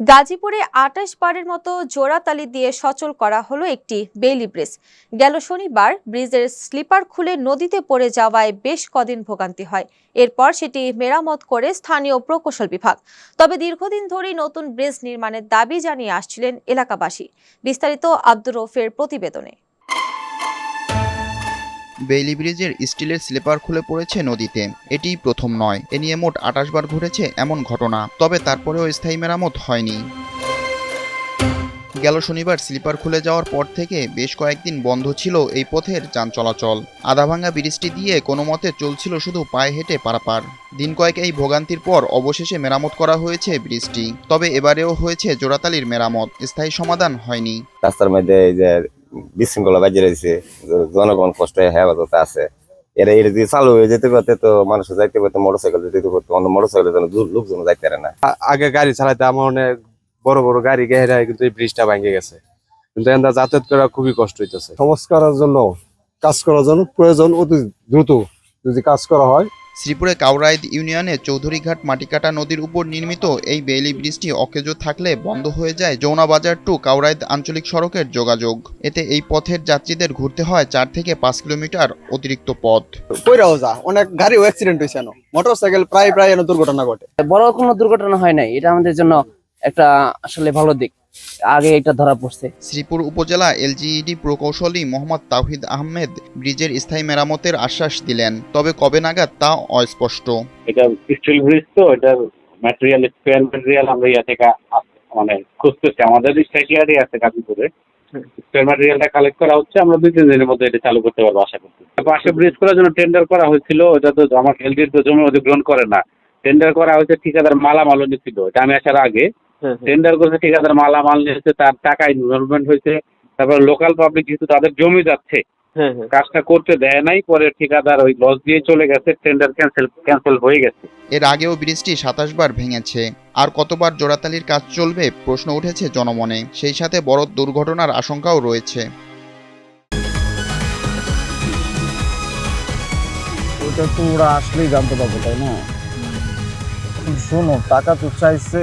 গাজীপুরে আটাশ বারের মতো জোড়াতালি দিয়ে সচল করা হলো একটি বেইলি ব্রিজ। গেল শনিবার ব্রিজের স্লিপার খুলে নদীতে পড়ে যাওয়ায় বেশ কদিন ভোগান্তি হয়। এরপর সেটি মেরামত করে স্থানীয় প্রকৌশল বিভাগ। তবে দীর্ঘদিন ধরেই নতুন ব্রিজ নির্মাণের দাবি জানিয়ে আসছিলেন এলাকাবাসী। বিস্তারিত আব্দুর রফের প্রতিবেদনে। বেইলি ব্রিজের স্টিলের স্লিপার খুলে পড়েছে নদীতে। এটি প্রথম নয়। এ নিয়ে মোট আটাশ বার ঘটেছে এমন ঘটনা, তবে তারপরেও স্থায়ী মেরামত হয়নি। গেল শনিবার স্লিপার খুলে যাওয়ার পর থেকে বেশ কয়েকদিন বন্ধ ছিল এই পথের যান চলাচল। আধাভাঙ্গা ব্রিজটি দিয়ে কোনো মতে চলছিল শুধু পায়ে হেঁটে পারাপার। দিন কয়েক এই ভোগান্তির পর অবশেষে মেরামত করা হয়েছে ব্রিজটি, তবে এবারেও হয়েছে জোড়াতালির মেরামত, স্থায়ী সমাধান হয়নি। রাস্তার মধ্যে এই যে বিশৃঙ্খলা বাজিয়ে রয়েছে জনগণ কষ্ট হেফাজত আছে। এরা এটা যদি চালু হয়ে যেতে পারতে তো মানুষ যাইতে পারতো মোটর সাইকেল যেতে পারতো অন্য মোটর সাইকেল যেন লোকজন যাইতে পারে না। আগে গাড়ি চালাইতে আমার অনেক বড় বড় গাড়ি গেহে কিন্তু এই ব্রিজটা ভাঙে গেছে। কিন্তু এন্দা যাতায়াত করা খুবই কষ্ট হইতেছে। সংস্কারের জন্য কাজ করার জন্য প্রয়োজন অতি দ্রুত যদি কাজ করা হয় শ্রীপুরে কাউরাইদ ইউনিয়নে চৌধুরীঘাট মাটিকাটা নদীর উপর নির্মিত এই বেইলি ব্রিজটি অকেজো থাকলে বন্ধ হয়ে যায় যৌনাবাজার টু কাউরাইদ আঞ্চলিক সড়কের যোগাযোগ। এতে এই পথের যাত্রীদের ঘুরতে হয় চার থেকে পাঁচ কিলোমিটার অতিরিক্ত পথ। কইরাও যা অনেক গাড়িও অ্যাক্সিডেন্ট হয়েছে মোটরসাইকেল প্রায় প্রায় দুর্ঘটনা ঘটে। বড় কোনো দুর্ঘটনা হয় নাই এটা আমাদের জন্য একটা আসলে ভালো দিক। আগে এটা ধরা পড়ছে। শ্রীপুর উপজেলা এলজিইডি প্রকৌশলী মোহাম্মদ তাওহিদ আহমেদ ব্রিজের স্থায়ী মেরামতের আশ্বাস দিলেন। তবে কবে নাগাদ তা অস্পষ্ট। এটা স্টিল ব্রিজ তো এটার ম্যাটেরিয়াল স্পেয়ার ম্যাটেরিয়াল আমরা ইয়া থেকে মানে খুঁজতেছি। আমাদের স্ট্যাটিয়ারই আছে গাজীপুরে। স্পেয়ার ম্যাটেরিয়ালটা কালেক্ট করা হচ্ছে আমরা দুই তিন দিনের মধ্যে এটা চালু করতে পারব আশা করছি। পাশে ব্রিজ করার জন্য টেন্ডার করা হয়েছিল এটা তো আমার এলডির তো জমি অধিগ্রহণ করে না। টেন্ডার করা হয়েছে ঠিকাদার মালামালও ছিল এটা আমি আসার আগে টেন্ডার করেছে ঠিকাদার মালামাল নিয়েছে তার টাকা ইনভলভমেন্ট হয়েছে তারপর লোকাল পাবলিক যেহেতু তাদের জমি যাচ্ছে কাজটা করতে দেয় নাই পরে ঠিকাদার ওই লস দিয়ে চলে গেছে টেন্ডার ক্যান্সেল ক্যান্সেল হয়ে গেছে। এর আগেও ব্রিজটি সাতাশ বার ভেঙেছে আর কতবার জোড়াতালির কাজ চলবে প্রশ্ন উঠেছে জনমনে সেই সাথে বড় দুর্ঘটনার আশঙ্কাও রয়েছে। ওটা তো ওরা আসলেই জানতে পারব তাই না? শোনো টাকা তো চাইছে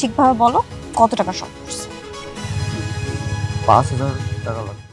ঠিকভাবে বলো কত টাকা শর্ট পড়ছে পাঁচ হাজার টাকা লাগবে।